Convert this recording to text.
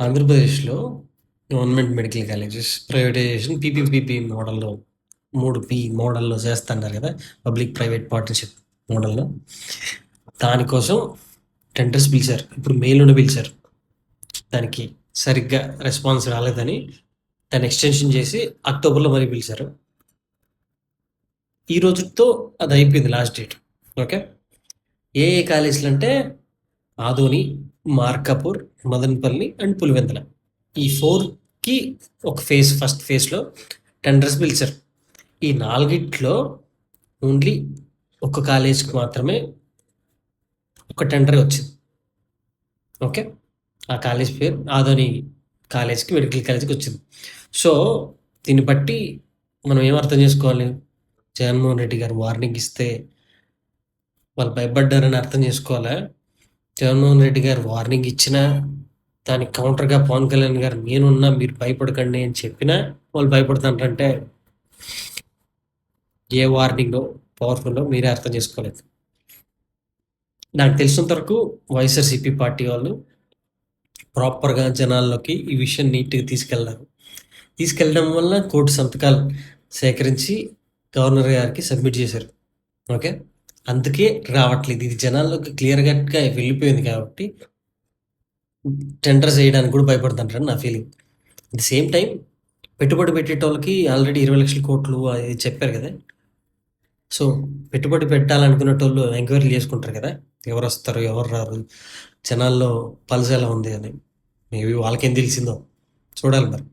ఆంధ్రప్రదేశ్‌లో government medical colleges privatisation P P P P మోడల్‌లో మూడు పీ మోడల్‌లో చేస్తున్నారు కదా! పబ్లిక్ ప్రైవేట్ పార్ట్నర్‌షిప్ మోడల్‌లో. దానికోసం టెండర్స్ పిలిచారు. ఇప్పుడు మేలోనే పిలిచారు. దానికి సరిగ్గా రెస్పాన్స్ రాలేదని దాన్ని ఎక్స్‌టెన్షన్ చేసి అక్టోబర్‌లో మరీ పిలిచారు. ఈ రోజుతో అది అయిపోయింది లాస్ట్ డేట్. ఓకే. ఏ ఏ కాలేజీలంటే ఆదోని, మార్కాపూర్, మదనపల్లి అండ్ పులివెందుల. ఈ ఫోర్కి ఒక ఫేజ్ ఫస్ట్ ఫేజ్‌లో టెండర్స్ పిలిచారు. ఈ నాలుగిట్లో ఓన్లీ ఒక కాలేజ్‌కి మాత్రమే ఒక టెండర్ వచ్చింది. ఓకే. ఆ కాలేజ్ పేరు ఆదోని కాలేజ్‌కి మెడికల్ కాలేజ్‌కి వచ్చింది. సో, దీన్ని బట్టి మనం ఏం అర్థం చేసుకోవాలి? జగన్మోహన్ రెడ్డి గారు వార్నింగ్ ఇస్తే వాళ్ళు భయపడ్డారని అర్థం చేసుకోవాలా? జగన్మోహన్ రెడ్డి గారు వార్నింగ్ ఇచ్చినా, దానికి కౌంటర్‌గా పవన్ కళ్యాణ్ గారు నేనున్నా మీరు భయపడకండి అని చెప్పినా వాళ్ళు భయపడుతున్నారంటే ఏ వార్నింగో, పవర్‌ఫుల్లో మీరే అర్థం చేసుకోలేదు. నాకు తెలిసినంత వరకు వైఎస్ఆర్‌సీపీ పార్టీ వాళ్ళు ప్రాపర్‌గా జనాల్లోకి ఈ విషయం నీట్‌గా తీసుకెళ్ళారు. తీసుకెళ్ళడం వల్ల కోటి సంతకాలు సేకరించి గవర్నర్ గారికి సబ్మిట్ చేశారు. ఓకే. అందుకే రావట్లేదు. ఇది జనాల్లోకి క్లియర్ కట్‌గా వెళ్ళిపోయింది కాబట్టి టెండర్స్ చేయడానికి కూడా భయపడుతుంటారని నా ఫీలింగ్. ది సేమ్ టైం పెట్టుబడి పెట్టేటోళ్ళకి ఆల్రెడీ ఇరవై లక్షల కోట్లు అది చెప్పారు కదా! సో, పెట్టుబడి పెట్టాలనుకునేటోళ్ళు ఎంక్వైరీలు చేసుకుంటారు కదా! ఎవరు వస్తారు ఎవరు రారు? జనాల్లో పల్స్ ఎలా ఉంది అని. మేబీ వాళ్ళకేం తెలిసిందో చూడాలి మరి.